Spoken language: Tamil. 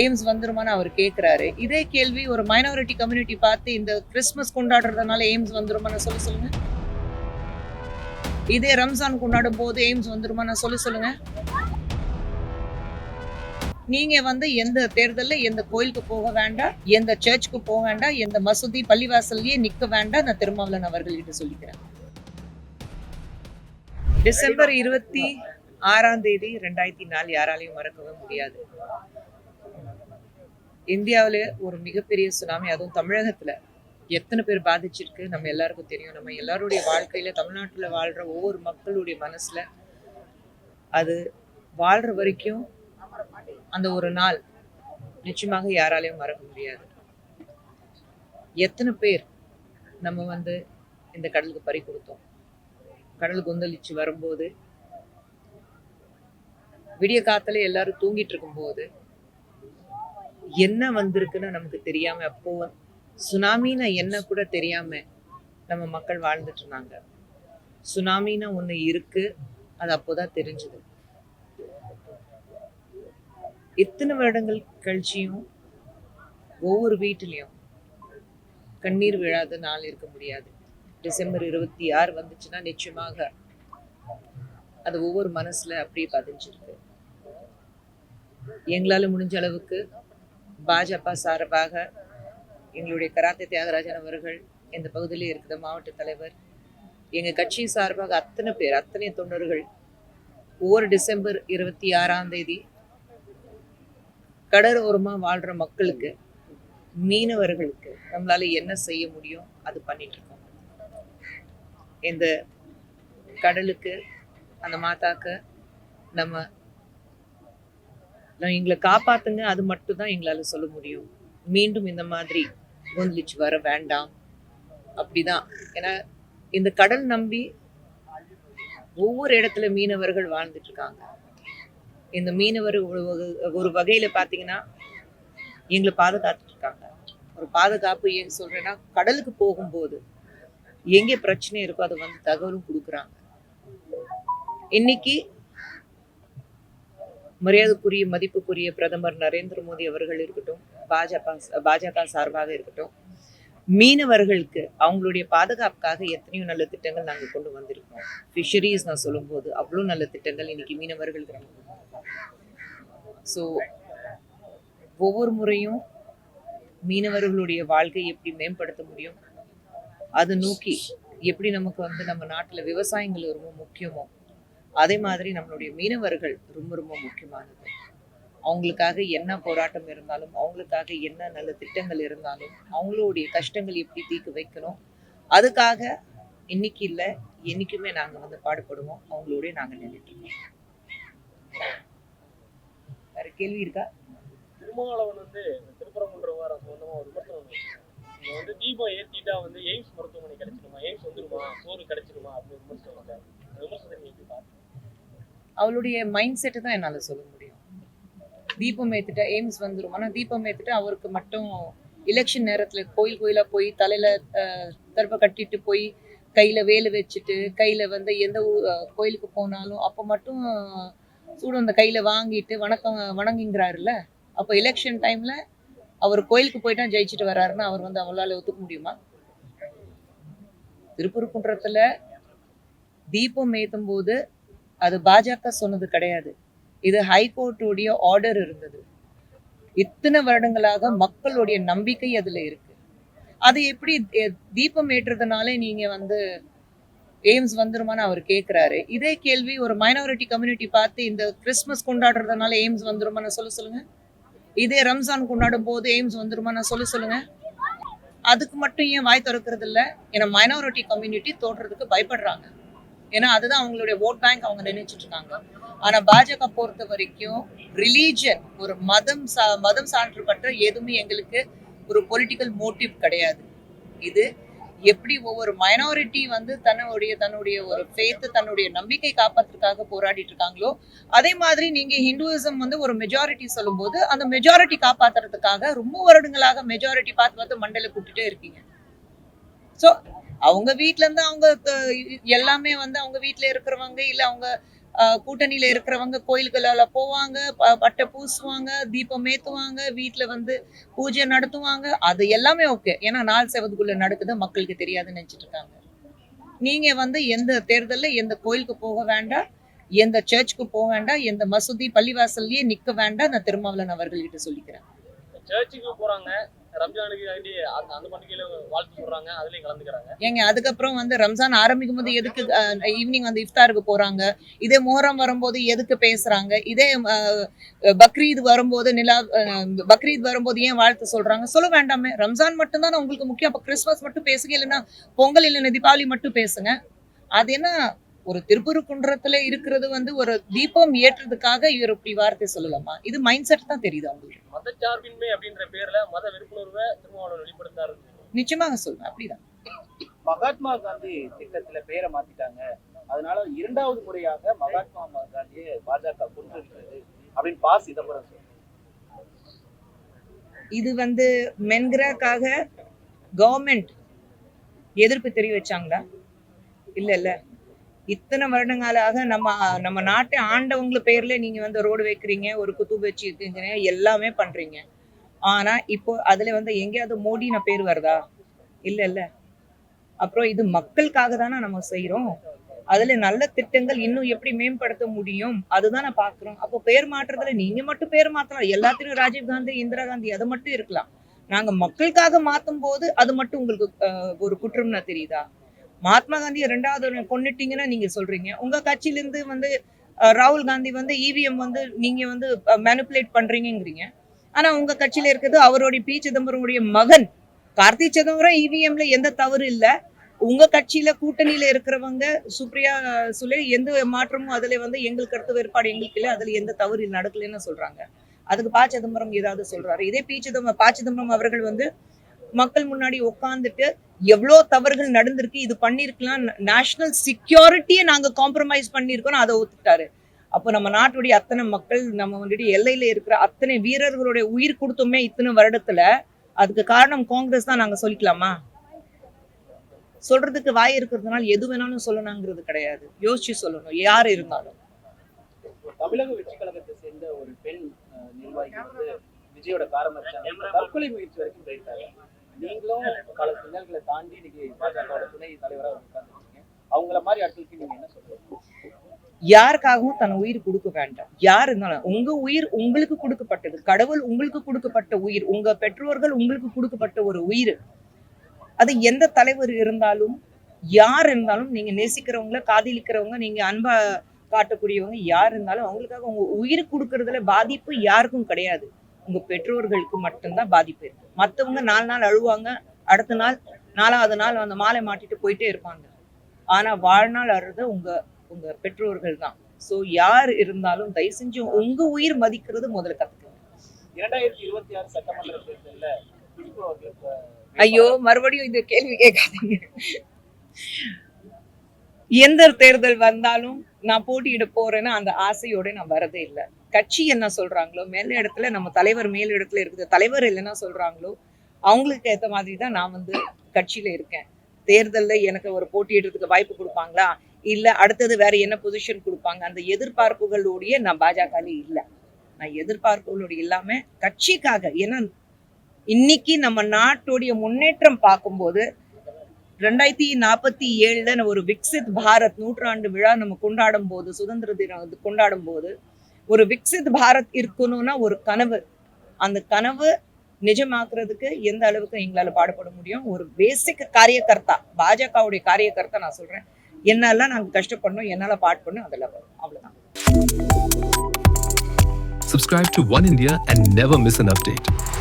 எய்ம்ஸ் வந்துருமான்னு அவர் கேட்குறாரு இதே கேள்வி ஒரு மைனாரிட்டி கம்யூனிட்டி பார்த்து இந்த கிறிஸ்மஸ் கொண்டாடுறதுனால எய்ம்ஸ் வந்துருமான்னு சொல்லி சொல்லுங்க. இதே ரம்ஜான் கொண்டாடும் போது எய்ம்ஸ் வந்துருமான்னு சொல்லி சொல்லுங்க. நீங்க வந்து எந்த தேர்தல்ல எந்த கோயிலுக்கு போக வேண்டாம் எந்த சர்ச்சுக்கு போக வேண்டாம் எந்த மசூதி பள்ளிவாசல்லையே நிக்க வேண்டாம் நான் திருமாவளவன் அவர்கள்கிட்ட சொல்லிக்கிறேன். டிசம்பர் இருபத்தி ஆறாம் தேதி ரெண்டாயிரத்தி நாலு யாராலையும் மறக்கவே முடியாது. இந்தியாவில ஒரு மிகப்பெரிய சுனாமி அதுவும் தமிழகத்துல. எத்தனை பேர் பாதிச்சிருக்கு? நம்ம எல்லாருக்கும் தெரியும். நம்ம எல்லாருடைய வாழ்க்கையில தமிழ்நாட்டுல வாழ்ற ஒவ்வொரு மக்களுடைய மனசுல அது வாழ்ற வரைக்கும் அந்த ஒரு நாள் நிச்சயமாக யாராலையும் மறக்க முடியாது. எத்தனை பேர் நம்ம வந்து இந்த கடலுக்கு பறி கொடுத்தோம்? கடல் கொந்தளிச்சு வரும்போது விடிய காத்துல எல்லாரும் தூங்கிட்டு இருக்கும்போது என்ன வந்திருக்குன்னு நமக்கு தெரியாம அப்போ சுனாமின்னா என்ன கூட தெரியாம நம்ம மக்கள் வாழ்ந்துட்டு இருந்தாங்க. சுனாமின்னு ஒண்ணு இருக்கு அது அப்போதான் தெரிஞ்சது. இத்தனை வருடங்கள் கழிச்சியும் ஒவ்வொரு வீட்டிலையும் கண்ணீர் விழாத நாள் இருக்க முடியாது. டிசம்பர் இருபத்தி ஆறு வந்துச்சுன்னா நிச்சயமாக அது ஒவ்வொரு மனசுல அப்படியே பதிஞ்சிருக்கு. எங்களால முடிஞ்ச அளவுக்கு பாஜக சார்பாக எங்களுடைய கராத்தே தியாகராஜன் அவர்கள் இந்த பகுதியில் இருக்கிற மாவட்ட தலைவர் எங்க கட்சி சார்பாக அத்தனை பேர் அத்தனை தொண்டர்கள் ஒவ்வொரு டிசம்பர் இருபத்தி ஆறாம் தேதி கடலோரமாக வாழ்ற மக்களுக்கு மீனவர்களுக்கு நம்மளால என்ன செய்ய முடியும்? அது பண்ணிட்டு இருக்கோம். இந்த கடலுக்கு அந்த மாதாக்கு நம்ம எங்களை காப்பாத்துங்க அது மட்டும் தான் எங்களால சொல்ல முடியும். மீண்டும் இந்த மாதிரி கொந்தளிச்சு வர வேண்டாம். அப்படிதான். ஏன்னா இந்த கடல் நம்பி ஒவ்வொரு இடத்துல மீனவர்கள் வாழ்ந்துட்டு இருக்காங்க. இந்த மீனவர் ஒரு வகையில பாத்தீங்கன்னா எங்களை பாதுகாத்துட்டு இருக்காங்க. ஒரு பாதுகாப்பு ஏன் சொல்றேன்னா கடலுக்கு போகும்போது எங்கே பிரச்சனை இருக்கோ அதை வந்து தகவலும் கொடுக்குறாங்க. இன்னைக்கு மரியாதைக்குரிய மதிப்புக்குரிய பிரதமர் நரேந்திர மோடி அவர்கள் இருக்கட்டும் பாஜக பாஜக சார்பாக இருக்கட்டும் மீனவர்களுக்கு அவங்களுடைய பாதுகாப்புக்காக எத்தனையோ நல்ல திட்டங்கள் நாங்கள் கொண்டு வந்திருக்கோம். ஃபிஷரிஸ் நான் சொல்லும்போது அவ்வளோ நல்ல திட்டங்கள் இன்னைக்கு மீனவர்களுக்கு நம்ம ஸோ ஒவ்வொரு முறையும் மீனவர்களுடைய வாழ்க்கை எப்படி மேம்படுத்த முடியும்? அதை நோக்கி எப்படி நமக்கு வந்து நம்ம நாட்டுல விவசாயங்கள் ரொம்ப முக்கியமோ? அதே மாதிரி நம்மளுடைய மீனவர்கள் ரொம்ப ரொம்ப முக்கியமானது. அவங்களுக்காக என்ன போராட்டம் இருந்தாலும் அவங்களுக்காக என்ன நல்ல திட்டங்கள் இருந்தாலும் அவங்களுடைய கஷ்டங்கள் எப்படி தீர்க்க வைக்கணும் அதுக்காக இன்னைக்கு இல்லை என்னைக்குமே நாங்க வந்து பாடுபடுவோம். அவங்களோடய நாங்க நின்றுட்டு வேற கேள்வி இருக்கா? திருமாவளவன் வந்து திருப்பரங்குன்ற வாரம் சொந்தமாக ஒரு விமர்சனம் வந்திருக்கு. வந்து தீபம் ஏத்திட்டா வந்து எய்ம்ஸ் மருத்துவமனை கிடைச்சிருமா? எய்ம்ஸ் வந்துருமா? சோறு கிடைச்சிருமா? அப்படின்னு விமர்சனம் வந்தாரு. விமர்சனத்தை எப்படி அவளுடைய மைண்ட் செட்டு தான் என்னால் சொல்ல முடியும். தீபம் ஏத்துட்டா எய்ம்ஸ் வந்துடும் ஆனால் தீபம் ஏற்றுட்டு அவருக்கு மட்டும் எலெக்ஷன் நேரத்தில் கோயில் கோயிலாக போய் தலையில் அஹ், கட்டிட்டு போய் கையில் வேலை வச்சுட்டு கையில் வந்து எந்த கோயிலுக்கு போனாலும் அப்போ மட்டும் சூடு அந்த கையில் வாங்கிட்டு வணக்கம் வணங்குங்கிறாருல்ல. அப்போ எலெக்ஷன் டைமில் அவர் கோயிலுக்கு போயிட்டா ஜெயிச்சுட்டு வர்றாருன்னு அவர் வந்து அவளால் ஒத்துக்க முடியுமா? திருப்பூர் குன்றத்தில் தீபம் ஏற்றும் போது அது பாஜக சொன்னது கிடையாது. இது ஹைகோர்ட்டுடைய ஆர்டர் இருந்தது. இத்தனை வருடங்களாக மக்களுடைய நம்பிக்கை அதுல இருக்கு. அது எப்படி தீபம் ஏற்றுறதுனால நீங்க வந்து எய்ம்ஸ் வந்துருமான்னு அவர் கேட்குறாரு இதே கேள்வி ஒரு மைனாரிட்டி கம்யூனிட்டி பார்த்து இந்த கிறிஸ்மஸ் கொண்டாடுறதுனால எய்ம்ஸ் வந்துருமான்னு சொல்ல சொல்லுங்க. இதே ரம்ஜான் கொண்டாடும் போது எய்ம்ஸ் வந்துருமான்னு சொல்ல சொல்லுங்க. அதுக்கு மட்டும் ஏன் வாய் திறக்கிறது இல்ல ஏன்னா மைனாரிட்டி கம்யூனிட்டி தோன்றதுக்கு பயப்படுறாங்க. ஏன்னா அதுதான் அவங்களுடைய ஓட் பேங்க் அவங்க நினைச்சிட்டு இருக்காங்க ஆனா பாஜக பொறுத்த வரைக்கும் ரிலீஜன் ஒரு மதம் சா- மதம் சான்றப்பட்ட எதுவுமே எங்களுக்கு ஒரு பொலிட்டிக்கல் மோட்டிவ் கிடையாது. இது எப்படி ஒவ்வொரு மைனாரிட்டி வந்து தன்னுடைய தன்னுடைய ஒரு ஃபேத்து தன்னுடைய நம்பிக்கை காப்பாத்துறதுக்காக போராடிட்டு இருக்காங்களோ அதே மாதிரி நீங்க ஹிந்துவிசம் வந்து ஒரு மெஜாரிட்டி சொல்லும்போது அந்த மெஜாரிட்டி காப்பாத்துறதுக்காக ரொம்ப வருடங்களாக மெஜாரிட்டி பார்த்து பார்த்து மண்டல கூப்பிட்டுட்டே இருக்கீங்க. ஸோ அவங்க வீட்டுல இருந்து அவங்க எல்லாமே வந்து அவங்க வீட்டுல இருக்கிறவங்க இல்ல அவங்க கூட்டணியில இருக்கிறவங்க கோயில்களால போவாங்க பட்டை பூசுவாங்க தீபம் ஏத்துவாங்க வீட்டுல வந்து பூஜை நடத்துவாங்க. அது எல்லாமே ஓகே. ஏன்னா நாள் செவதுக்குள்ள நடக்குது மக்களுக்கு தெரியாதுன்னு நினைச்சிட்டு இருக்காங்க நீங்க வந்து எந்த தேர்தல்ல எந்த கோயிலுக்கு போக வேண்டாம் எந்த சர்ச்சுக்கு போக வேண்டாம் எந்த மசூதி பள்ளிவாசல்லயே நிக்க வேண்டாம் நான் திருமாவளவன் அவர்கள்கிட்ட சொல்லிக்கிறேன். சர்ச்சுக்கு போறாங்க. ரம்ஜானுக்கு அந்த பண்டிகையில வாழ்த்து சொல்றாங்க அதுலயும் கலந்துக்கிறாங்க. ஏங்க அதுக்கப்புறம் வந்து ரம்ஜான் ஆரம்பிக்கும் போது எதுக்கு ஈவினிங் வந்து இஃப்தாருக்கு போறாங்க? இதே மோஹரம் வரும்போது எதுக்கு பேசுறாங்க? இதே பக்ரீத் வரும்போது நிலா அஹ், பக்ரீத் வரும்போது ஏன் வாழ்த்து சொல்றாங்க? சொல்ல வேண்டாமே. ரம்ஜான் மட்டும்தான் உங்களுக்கு முக்கியம். அப்ப கிறிஸ்மஸ் மட்டும் பேசுங்க இல்லைன்னா பொங்கல் இல்லைன்னா தீபாவளி மட்டும் பேசுங்க. அது என்ன ஒரு திருப்பூருக்குன்றத்துல இருக்கிறது வந்து ஒரு தீபம் ஏற்றுறதுக்காக இவர் இப்படி வார்த்தை சொல்லலாமா? இது மைண்ட் செட் தான் தெரியுது அவங்களுக்கு. மதச்சார்பின்மை அப்படின்ற பேர்ல மத விழிப்புணர்வை திருமாவளவன் வெளிப்படுத்தாரு. நிச்சயமாக சொல்றேன் அப்படிதான். மகாத்மா காந்தி திட்டத்துல பெயரை மாத்திட்டாங்க. அதனால இரண்டாவது முறையாக மகாத்மா காந்தியை பாஜக கொண்டிருக்கிறது அப்படின்னு பா சிதம்பரம். இது வந்து மென்கிராக்காக கவர்மெண்ட் எதிர்ப்பு தெரிவிச்சாங்களா? இல்ல இல்ல. இத்தனை வருடங்களாக நம்ம நம்ம நாட்டை ஆண்டவங்கள பேர்ல நீங்க வந்து ரோடு வைக்கிறீங்க ஒரு குத்து வச்சு இருக்கீங்க எல்லாமே பண்றீங்க. ஆனா இப்போ அதுல வந்து எங்கேயாவது மோடின பேர் வருதா? இல்ல இல்ல. அப்புறம் இது மக்களுக்காக தானே நம்ம செய்யறோம் அதுல நல்ல திட்டங்கள் இன்னும் எப்படி மேம்படுத்த முடியும்? அதுதான் நான் பாக்குறோம். அப்போ பேர் மாற்றுறதுல நீங்க மட்டும் பேர் மாத்தலாம். எல்லாத்திலும் ராஜீவ் காந்தி இந்திரா காந்தி அது மட்டும் இருக்கலாம். நாங்க மக்களுக்காக மாத்தும் போது அது மட்டும் உங்களுக்கு ஒரு குற்றம்னா தெரியுதா? மகாத்மா காந்தி ரெண்டாவது கொண்டுட்டீங்கன்னு நீங்க சொல்றீங்க. உங்க கட்சியில இருந்து வந்து ராகுல் காந்தி வந்து இவிஎம் வந்து நீங்க வந்து மேனுப்புலேட் பண்றீங்கிறீங்க ஆனா உங்க கட்சியில இருக்கிறது அவருடைய பி. சிதம்பரமுடைய மகன். கார்த்தி சிதம்பரம் இவிஎம்ல எந்த தவறு இல்ல. உங்க கட்சியில கூட்டணியில இருக்கிறவங்க சுப்ரியா சுலே எந்த மாற்றமும் அதுல வந்து எங்களுக்கு கருத்து வேறுபாடு எங்களுக்கு இல்லை. அதுல எந்த தவறு நடக்கலைன்னு சொல்றாங்க. அதுக்கு ப. சிதம்பரம் ஏதாவது சொல்றாரு. இதே பி. சிதம்பரம் ப. சிதம்பரம் அவர்கள் வந்து மக்கள் முன்னாடி உட்காந்துட்டு எவ்வளோ தவறுகள் நடந்திருக்கு இது பண்ணிருக்கலாம் நேஷனல் செக்யூரிட்டியை நாங்க காம்ப்ரமைஸ் பண்ணியிருக்கோம் அதை ஒத்துட்டாரு அப்போ நம்ம நாட்டுடைய அத்தனை மக்கள் நம்ம வந்துட்டு எல்லையில இருக்கிற அத்தனை வீரர்களுடைய உயிர் கொடுத்தோமே இத்தனை வருடத்துல. அதுக்கு காரணம் காங்கிரஸ் தான் நாங்க சொல்லிக்கலாமா? சொல்றதுக்கு வாய் இருக்கிறதுனால எது வேணாலும் சொல்லணுங்கிறது கிடையாது. யோசிச்சு சொல்லணும் யார் இருந்தாலும். தமிழக வெற்றி கழகத்தை சேர்ந்த ஒரு பெண் நிர்வாகி வந்து விஜயோட காரணம் தற்கொலை முயற்சி வரைக்கும் போயிருக்காங்க நீங்களும் பல சின்னல்களை தாண்டி இன்னைக்கு பாஜகவோட துணை தலைவராக உட்கார்ந்துருக்கீங்க. அவங்கள மாதிரி ஆட்களுக்கு நீங்க என்ன சொல்றீங்க? யாருக்காகவும் தன் உயிர் கொடுக்க வேண்டாம். யார் இருந்தாலும் உங்க உயிர் உங்களுக்கு கொடுக்கப்பட்டது. கடவுள் உங்களுக்கு கொடுக்கப்பட்ட உயிர். உங்க பெற்றோர்கள் உங்களுக்கு கொடுக்கப்பட்ட ஒரு உயிர். அது எந்த தலைவர் இருந்தாலும் யார் இருந்தாலும் நீங்க நேசிக்கிறவங்கள காதலிக்கிறவங்க நீங்க அன்பா காட்டக்கூடியவங்க யார் இருந்தாலும் அவங்களுக்காக உங்க உயிர் கொடுக்கறதுல பாதிப்பு யாருக்கும் கிடையாது. உங்க பெற்றோர்களுக்கு மட்டும்தான் பாதிப்பு இருக்கு. மத்தவங்க நாலு நாள் அழுவாங்க அடுத்த நாள் நாலாவது நாள் அந்த மாலை மாட்டிட்டு போயிட்டே இருப்பாங்க. ஆனா வாழ்நாள் அழுறது உங்க உங்க பெற்றோர்கள் தான். சோ யார் இருந்தாலும் தயவு செஞ்சு உங்க உயிர் மதிக்கிறது முதல்ல கத்துக்கங்க. இரண்டாயிரத்தி இருபத்தி ஆறு சட்டமன்ற தேர்தலில் ஐயோ மறுபடியும் இந்த கேள்வி கேட்காதீங்க. எந்த தேர்தல் வந்தாலும் நான் போட்டியிட போறேன்னா அந்த ஆசையோட நான் வரதே இல்லை. கட்சி என்ன சொல்றாங்களோ மேல் இடத்துல நம்ம தலைவர் மேல் இடத்துல இருக்குது தலைவர் இல்லைன்னா சொல்றாங்களோ அவங்களுக்கு ஏத்த மாதிரி தான் நான் வந்து கட்சியில இருக்கேன். தேர்தல்ல எனக்கு ஒரு போட்டியிடுறதுக்கு வாய்ப்பு கொடுப்பாங்களா? இல்ல அடுத்தது வேற என்ன பொசிஷன் கொடுப்பாங்க? அந்த எதிர்பார்ப்புகளுடைய நான் பாஜகல இல்ல. நான் எதிர்பார்ப்புகளோட இல்லாமல் கட்சிக்காக ஏன்னா இன்னைக்கு நம்ம நாட்டுடைய முன்னேற்றம் பார்க்கும்போது ரெண்டாயிரத்தி நாற்பத்தி ஏழுல ஒரு விக்சித் பாரத் நூற்றாண்டு விழா நம்ம கொண்டாடும் போது சுதந்திர தினம் வந்து கொண்டாடும் போது ஒரு விக்சித் பாரத் இருக்கணும்னா ஒரு கனவு. அந்த கனவு நிஜமாக்குறதுக்கு எந்த அளவுக்கு எங்களால பாடுபட முடியும்? ஒரு பேசிக் காரியகர்த்தா பாஜகவுடைய காரியகர்த்தா நான் சொல்றேன். என்னெல்லாம் நாங்க கஷ்டப்படணும் என்னால பாடுபடணும் பண்ணும் வரும் அவ்வளவுதான். Subscribe to One India and never miss an update.